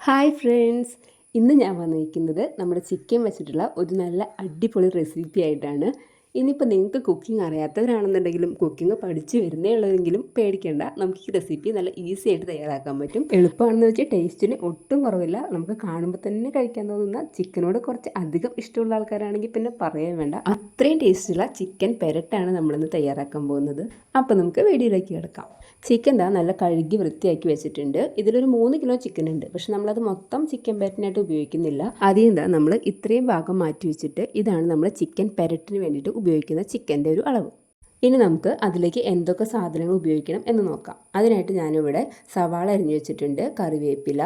Hi friends ഇന്ന് ഞാൻ വന്നിരിക്കുന്നത് നമ്മുടെ ചിക്കൻ വെച്ചിട്ടുള്ള ഒരു നല്ല അടിപൊളി റെസിപ്പി ആയിട്ടാണ്. ഇനിയിപ്പോൾ നിങ്ങൾക്ക് കുക്കിംഗ് അറിയാത്തവരാണെന്നുണ്ടെങ്കിലും കുക്കിംഗ് പഠിച്ചു വരുന്നേ ഉള്ളതെങ്കിലും പേടിക്കേണ്ട. നമുക്ക് ഈ റെസിപ്പി നല്ല ഈസി ആയിട്ട് തയ്യാറാക്കാൻ പറ്റും. എളുപ്പമാണെന്ന് വെച്ചാൽ ടേസ്റ്റിന് ഒട്ടും കുറവില്ല. നമുക്ക് കാണുമ്പോൾ തന്നെ കഴിക്കാൻ തോന്നുന്ന ചിക്കനോട് കുറച്ച് അധികം ഇഷ്ടമുള്ള ആൾക്കാരാണെങ്കിൽ പിന്നെ പറയാൻ വേണ്ട. അത്രയും ടേസ്റ്റുള്ള ചിക്കൻ പെരട്ടാണ് നമ്മളിന്ന് തയ്യാറാക്കാൻ പോകുന്നത്. അപ്പോൾ നമുക്ക് വീഡിയോയിലേക്ക് കിടക്കാം. ചിക്കൻ ദാ നല്ല കഴുകി വൃത്തിയാക്കി വെച്ചിട്ടുണ്ട്. ഇതിലൊരു മൂന്ന് കിലോ ചിക്കൻ ഉണ്ട്. പക്ഷെ നമ്മളത് മൊത്തം ചിക്കൻ പെരട്ടിനായിട്ട് ഉപയോഗിക്കുന്നില്ല. ആദ്യം എന്താ നമ്മൾ ഇത്രയും ഭാഗം മാറ്റി വെച്ചിട്ട് ഇതാണ് നമ്മൾ ചിക്കൻ പെരട്ടിന് വേണ്ടിയിട്ട് ഉപയോഗിക്കുന്ന ചിക്കന്റെ ഒരു അളവ്. ഇനി നമുക്ക് അതിലേക്ക് എന്തൊക്കെ സാധനങ്ങൾ ഉപയോഗിക്കണം എന്ന് നോക്കാം. അതിനായിട്ട് ഞാനിവിടെ സവാള അരിഞ്ഞു വെച്ചിട്ടുണ്ട് കറിവേപ്പില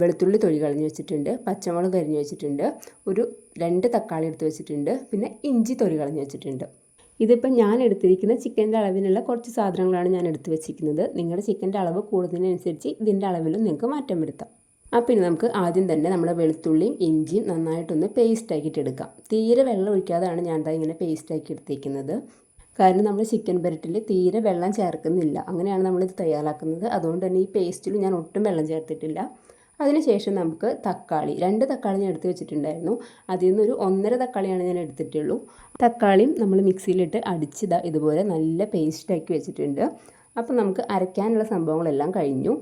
വെളുത്തുള്ളി തൊലി കളഞ്ഞു വെച്ചിട്ടുണ്ട് പച്ചമുളക് അരിഞ്ഞു വെച്ചിട്ടുണ്ട് ഒരു രണ്ട് തക്കാളി എടുത്ത് വെച്ചിട്ടുണ്ട് പിന്നെ ഇഞ്ചി തൊലി കളഞ്ഞു വെച്ചിട്ടുണ്ട്. ഇതിപ്പോൾ ഞാൻ എടുത്തിരിക്കുന്ന ചിക്കന്റെ അളവിനുള്ള കുറച്ച് സാധനങ്ങളാണ് ഞാൻ എടുത്ത് വെച്ചിരിക്കുന്നത്. നിങ്ങളുടെ ചിക്കന്റെ അളവ് കൂടുന്നതിനനുസരിച്ച് ഇതിന്റെ അളവിലും നിങ്ങൾക്ക് മാറ്റം വരുത്താം. അപ്പോൾ ഇനി നമുക്ക് ആദ്യം തന്നെ നമ്മുടെ വെളുത്തുള്ളിയും ഇഞ്ചിയും നന്നായിട്ടൊന്ന് പേസ്റ്റ് ആക്കിയിട്ട് എടുക്കാം. തീരെ വെള്ളം ഒഴിക്കാതെയാണ് ഞാൻ എന്താ ഇങ്ങനെ പേസ്റ്റ് ആക്കി എടുത്തേക്കുന്നത്. കാരണം നമ്മൾ ചിക്കൻ പെരട്ടിൽ തീരെ വെള്ളം ചേർക്കുന്നില്ല. അങ്ങനെയാണ് നമ്മളിത് തയ്യാറാക്കുന്നത്. അതുകൊണ്ട് തന്നെ ഈ പേസ്റ്റിൽ ഞാൻ ഒട്ടും വെള്ളം ചേർത്തിട്ടില്ല. അതിനുശേഷം നമുക്ക് തക്കാളി രണ്ട് തക്കാളി ഞാൻ എടുത്ത് വെച്ചിട്ടുണ്ടായിരുന്നു. അതിൽ നിന്നൊരു ഒന്നര തക്കാളിയാണ് ഞാൻ എടുത്തിട്ടുള്ളൂ. തക്കാളിയും നമ്മൾ മിക്സിയിലിട്ട് അടിച്ചതാ ഇതുപോലെ നല്ല പേസ്റ്റാക്കി വെച്ചിട്ടുണ്ട്. അപ്പോൾ നമുക്ക് അരയ്ക്കാനുള്ള സംഭവങ്ങളെല്ലാം കഴിഞ്ഞു.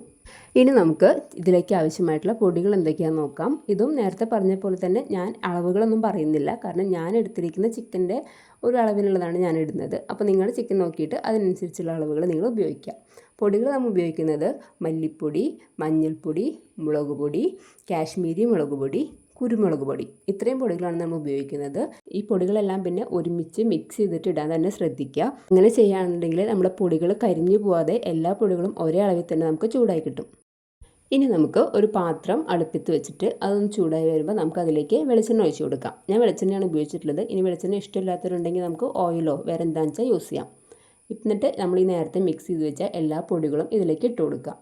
ഇനി നമുക്ക് ഇതിലേക്ക് ആവശ്യമായിട്ടുള്ള പൊടികൾ എന്തൊക്കെയാണെന്ന് നോക്കാം. ഇതും നേരത്തെ പറഞ്ഞ പോലെ തന്നെ ഞാൻ അളവുകളൊന്നും പറയുന്നില്ല. കാരണം ഞാൻ എടുത്തിരിക്കുന്ന ചിക്കന്റെ ഒരു അളവിലുള്ളതാണ് ഞാൻ ഇടുന്നത്. അപ്പോൾ നിങ്ങൾ ചിക്കൻ നോക്കിയിട്ട് അതിനനുസരിച്ചുള്ള അളവുകൾ നിങ്ങൾ ഉപയോഗിക്കാം പൊടികൾ നമ്മൾ ഉപയോഗിക്കുന്നത് മല്ലിപ്പൊടി മഞ്ഞൾപ്പൊടി മുളക് പൊടി കാശ്മീരി മുളക് പൊടി കുരുമുളക് പൊടി. ഇത്രയും പൊടികളാണ് നമ്മൾ ഉപയോഗിക്കുന്നത്. ഈ പൊടികളെല്ലാം പിന്നെ ഒരുമിച്ച് മിക്സ് ചെയ്തിട്ട് ഇടാൻ തന്നെ ശ്രദ്ധിക്കുക. അങ്ങനെ ചെയ്യുകയാണെന്നുണ്ടെങ്കിൽ നമ്മുടെ പൊടികൾ കരിഞ്ഞു പോവാതെ എല്ലാ പൊടികളും ഒരേ അളവിൽ തന്നെ നമുക്ക് ചൂടായി കിട്ടും. ഇനി നമുക്ക് ഒരു പാത്രം അടുപ്പത്ത് വെച്ചിട്ട് അതൊന്ന് ചൂടായി വരുമ്പോൾ നമുക്ക് അതിലേക്ക് വെളിച്ചെണ്ണ ഒഴിച്ചു കൊടുക്കാം. ഞാൻ വെളിച്ചെണ്ണയാണ് ഉപയോഗിച്ചിട്ടുള്ളത്. ഇനി വെളിച്ചെണ്ണ ഇഷ്ടമില്ലാത്തവരുണ്ടെങ്കിൽ നമുക്ക് ഓയിലോ വേറെ എന്താണെന്ന് വെച്ചാൽ യൂസ് ചെയ്യാം. എന്നിട്ട് നമ്മൾ ഈ നേരത്തെ മിക്സ് ചെയ്ത് വെച്ച എല്ലാ പൊടികളും ഇതിലേക്ക് ഇട്ട് കൊടുക്കുക.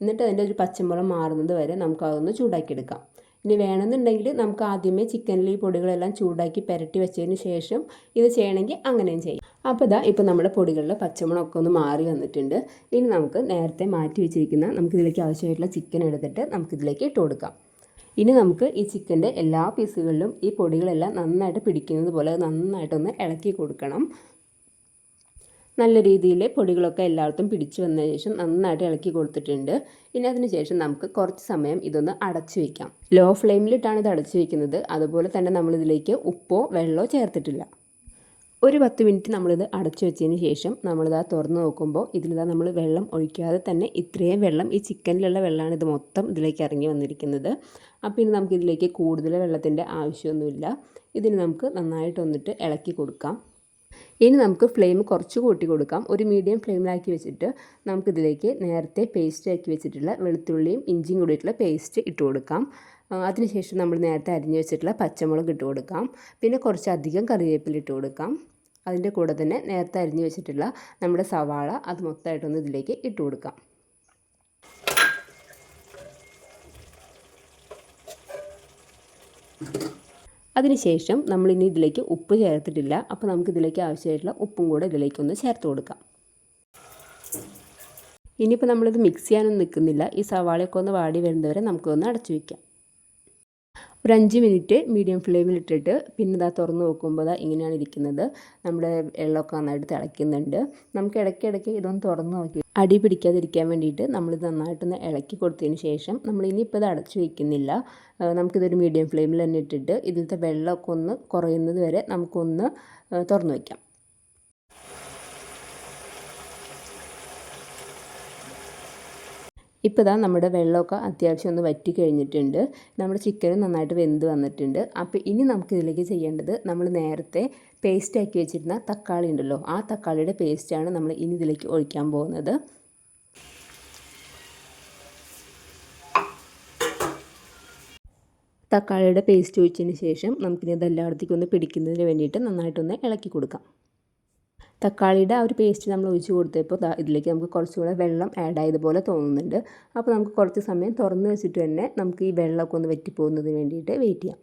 എന്നിട്ട് അതിന്റെ ഒരു പച്ചമുളം മാറുന്നത് വരെ നമുക്ക് അതൊന്ന് ചൂടാക്കിയെടുക്കാം ഇനി വേണമെന്നുണ്ടെങ്കിൽ നമുക്ക് ആദ്യമേ ചിക്കനിൽ ഈ പൊടികളെല്ലാം ചൂടാക്കി പുരട്ടി വെച്ചതിന് ശേഷം ഇത് ചെയ്യണമെങ്കിൽ അങ്ങനെയും ചെയ്യും. അപ്പോൾ ഇതാ ഇപ്പോൾ നമ്മുടെ പൊടികളിൽ പച്ചമുളകൊക്കെ ഒന്ന് മാറി വന്നിട്ടുണ്ട്. ഇനി നമുക്ക് നേരത്തെ മാറ്റി വെച്ചിരിക്കുന്ന നമുക്കിതിലേക്ക് ആവശ്യമായിട്ടുള്ള ചിക്കൻ എടുത്തിട്ട് നമുക്കിതിലേക്ക് ഇട്ട് കൊടുക്കാം. ഇനി നമുക്ക് ഈ ചിക്കന്റെ എല്ലാ പീസുകളിലും ഈ പൊടികളെല്ലാം നന്നായിട്ട് പിടിക്കുന്നത് പോലെ നന്നായിട്ടൊന്ന് ഇളക്കി കൊടുക്കണം. നല്ല രീതിയിൽ പൊടികളൊക്കെ എല്ലായിടത്തും പിടിച്ചു വന്നതിന് ശേഷം നന്നായിട്ട് ഇളക്കി കൊടുത്തിട്ടുണ്ട്. ഇനി അതിന് ശേഷം നമുക്ക് കുറച്ച് സമയം ഇതൊന്ന് അടച്ചു വയ്ക്കാം ലോ ഫ്ലെയിമിലിട്ടാണ് ഇത് അടച്ചു വയ്ക്കുന്നത് അതുപോലെ തന്നെ നമ്മളിതിലേക്ക് ഉപ്പോ വെള്ളമോ ചേർത്തിട്ടില്ല. ഒരു പത്ത് മിനിറ്റ് നമ്മളിത് അടച്ചു വെച്ചതിന് ശേഷം നമ്മളിത് തുറന്ന് നോക്കുമ്പോൾ ഇതിലിതാ നമ്മൾ വെള്ളം ഒഴിക്കാതെ തന്നെ ഇത്രയും വെള്ളം ഈ ചിക്കനിലുള്ള വെള്ളമാണ് ഇത് മൊത്തം ഇതിലേക്ക് ഇറങ്ങി വന്നിരിക്കുന്നത്. അപ്പോൾ ഇനി നമുക്കിതിലേക്ക് കൂടുതൽ വെള്ളത്തിന്റെ ആവശ്യമൊന്നുമില്ല. ഇതിന് നമുക്ക് നന്നായിട്ട് വന്നിട്ട് ഇളക്കി കൊടുക്കാം. ഇനി നമുക്ക് ഫ്ലെയിം കുറച്ച് കൂട്ടി കൊടുക്കാം. ഒരു മീഡിയം ഫ്ലെയിമിലാക്കി വെച്ചിട്ട് നമുക്കിതിലേക്ക് നേരത്തെ പേസ്റ്റ് ആക്കി വെച്ചിട്ടുള്ള വെളുത്തുള്ളിയും ഇഞ്ചിയും കൂടിയിട്ടുള്ള പേസ്റ്റ് ഇട്ട് കൊടുക്കാം. അതിനുശേഷം നമ്മൾ നേരത്തെ അരിഞ്ഞു വെച്ചിട്ടുള്ള പച്ചമുളക് ഇട്ട് കൊടുക്കാം. പിന്നെ കുറച്ചധികം കറിവേപ്പില ഇട്ട് കൊടുക്കാം. അതിന്റെ കൂടെ തന്നെ നേരത്തെ അരിഞ്ഞു വെച്ചിട്ടുള്ള നമ്മുടെ സവാള അത് മൊത്തമായിട്ടൊന്ന് ഇതിലേക്ക് ഇട്ട് കൊടുക്കാം. അതിനുശേഷം നമ്മൾ ഇനി ഇതിലേക്ക് ഉപ്പ് ചേർത്തിട്ടില്ല. അപ്പോൾ നമുക്ക് ഇതിലേക്ക് ആവശ്യമായിട്ടുള്ള ഉപ്പും കൂടെ ഇതിലേക്ക് ഒന്ന് ചേർത്ത് കൊടുക്കാം. ഇനിയിപ്പോൾ നമ്മളിത് മിക്സ് ചെയ്യാനൊന്നും നിൽക്കുന്നില്ല ഈ സവാളയൊക്കെ ഒന്ന് വാടി വരുന്നവരെ നമുക്കൊന്ന് അടച്ചു വയ്ക്കാം ഒരു അഞ്ച് മിനിറ്റ് മീഡിയം ഫ്ലെയിമിൽ ഇട്ടിട്ട് പിന്നെ ഇതാ തുറന്ന് നോക്കുമ്പോൾ ഇതാ ഇങ്ങനെയാണ് ഇരിക്കുന്നത്. നമ്മുടെ വെള്ളമൊക്കെ നന്നായിട്ട് തിളയ്ക്കുന്നുണ്ട്. നമുക്ക് ഇടയ്ക്കിടയ്ക്ക് ഇതൊന്ന് തുറന്ന് നോക്കി. അടി പിടിക്കാതിരിക്കാൻ വേണ്ടിയിട്ട് നമ്മളിത് നന്നായിട്ടൊന്ന് ഇളക്കി കൊടുത്തതിന് ശേഷം നമ്മൾ ഇനിയിപ്പോൾ ഇത് അടച്ചു വയ്ക്കുന്നില്ല നമുക്കിതൊരു മീഡിയം ഫ്ലെയിമിൽ തന്നെ ഇട്ടിട്ട് ഇതിലത്തെ വെള്ളമൊക്കെ ഒന്ന് കുറയുന്നത് വരെ നമുക്കൊന്ന് തുറന്ന് വയ്ക്കാം ഇപ്പോൾ ഇതാ നമ്മുടെ വെള്ളമൊക്കെ അത്യാവശ്യം ഒന്ന് വറ്റി കഴിഞ്ഞിട്ടുണ്ട്. നമ്മുടെ ചിക്കനും നന്നായിട്ട് വെന്ത് വന്നിട്ടുണ്ട്. അപ്പോൾ ഇനി നമുക്കിതിലേക്ക് ചെയ്യേണ്ടത് നമ്മൾ നേരത്തെ പേസ്റ്റ് ആക്കി വെച്ചിരുന്ന തക്കാളി ഉണ്ടല്ലോ ആ തക്കാളിയുടെ പേസ്റ്റാണ് നമ്മൾ ഇനി ഇതിലേക്ക് ഒഴിക്കാൻ പോകുന്നത്. തക്കാളിയുടെ പേസ്റ്റ് ഒഴിച്ചതിന് ശേഷം നമുക്കിനി അത് എല്ലായിടത്തേക്കൊന്ന് പിടിക്കുന്നതിന് വേണ്ടിയിട്ട് നന്നായിട്ടൊന്ന് ഇളക്കി കൊടുക്കാം. തക്കാളിയുടെ ആ ഒരു പേസ്റ്റ് നമ്മൾ ഒഴിച്ച് കൊടുത്തപ്പോൾ ഇതിലേക്ക് നമുക്ക് കുറച്ചുകൂടെ വെള്ളം ആഡ് ആയതുപോലെ തോന്നുന്നുണ്ട്. അപ്പോൾ നമുക്ക് കുറച്ച് സമയം തുറന്ന് വെച്ചിട്ട് തന്നെ നമുക്ക് ഈ വെള്ളമൊക്കെ ഒന്ന് വറ്റിപ്പോകുന്നതിന് വേണ്ടിയിട്ട് വെയിറ്റ് ചെയ്യാം.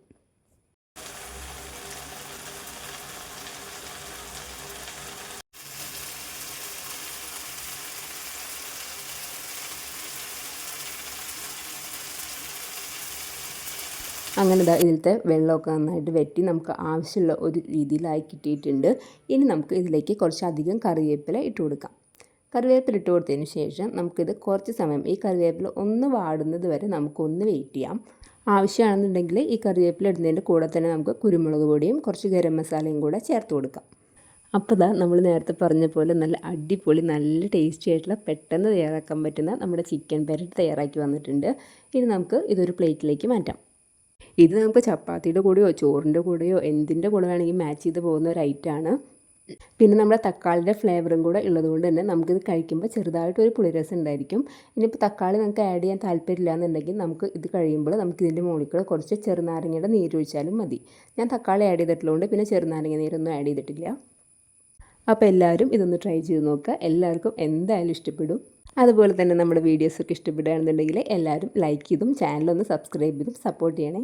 അങ്ങനെ ഇതാ ഇതിലത്തെ വെള്ളമൊക്കെ നന്നായിട്ട് വെട്ടി നമുക്ക് ആവശ്യമുള്ള ഒരു രീതിയിലായി കിട്ടിയിട്ടുണ്ട്. ഇനി നമുക്ക് ഇതിലേക്ക് കുറച്ചധികം കറിവേപ്പില ഇട്ട് കൊടുക്കാം. കറിവേപ്പില ഇട്ട് കൊടുത്തതിന് ശേഷം നമുക്കിത് കുറച്ച് സമയം ഈ കറിവേപ്പില ഒന്ന് വാടുന്നത് വരെ നമുക്കൊന്ന് വെയിറ്റ് ചെയ്യാം. ആവശ്യമാണെന്നുണ്ടെങ്കിൽ ഈ കറിവേപ്പില ഇടുന്നതിന്റെ കൂടെ തന്നെ നമുക്ക് കുരുമുളക് പൊടിയും കുറച്ച് ഗരം മസാലയും കൂടെ ചേർത്ത് കൊടുക്കാം. അപ്പോൾ ദാ നമ്മൾ നേരത്തെ പറഞ്ഞ പോലെ നല്ല അടിപൊളി നല്ല ടേസ്റ്റി ആയിട്ടുള്ള പെട്ടെന്ന് തയ്യാറാക്കാൻ പറ്റുന്ന നമ്മുടെ ചിക്കൻ പെരട്ട് തയ്യാറാക്കി വന്നിട്ടുണ്ട്. ഇനി നമുക്ക് ഇതൊരു പ്ലേറ്റിലേക്ക് മാറ്റാം. ഇത് നമുക്ക് ചപ്പാത്തിയുടെ കൂടെയോ ചോറിന്റെ കൂടെയോ എന്തിന്റെ കൂടെ വേണമെങ്കിൽ മാച്ച് ചെയ്ത് പോകുന്ന ഒരു ഐറ്റമാണ് പിന്നെ നമ്മുടെ തക്കാളിയുടെ ഫ്ലേവറും കൂടെ ഉള്ളതുകൊണ്ട് തന്നെ നമുക്കിത് കഴിക്കുമ്പോൾ ചെറുതായിട്ടൊരു പുളിരസം ഉണ്ടായിരിക്കും. ഇനിയിപ്പോൾ തക്കാളി നമുക്ക് ആഡ് ചെയ്യാൻ താല്പര്യമില്ല എന്നുണ്ടെങ്കിൽ നമുക്ക് ഇത് കഴിയുമ്പോൾ നമുക്ക് ഇതിന്റെ മുകളിൽ കൂടെ കുറച്ച് ചെറുനാരങ്ങയുടെ നീര് ഒഴിച്ചാലും മതി. ഞാൻ തക്കാളി ആഡ് ചെയ്തിട്ടുള്ളതുകൊണ്ട് പിന്നെ ചെറുനാരങ്ങ നീരൊന്നും ആഡ് ചെയ്തിട്ടില്ല. അപ്പോൾ എല്ലാവരും ഇതൊന്ന് ട്രൈ ചെയ്ത് നോക്കുക എല്ലാവർക്കും എന്തായാലും ഇഷ്ടപ്പെടും. അതുപോലെ തന്നെ നമ്മുടെ വീഡിയോസൊക്കെ ഇഷ്ടപ്പെടുകയാണെന്നുണ്ടെങ്കിൽ എല്ലാവരും ലൈക്ക് ചെയ്തും ചാനലൊന്ന് സബ്സ്ക്രൈബ് ചെയ്തും സപ്പോർട്ട് ചെയ്യണേ.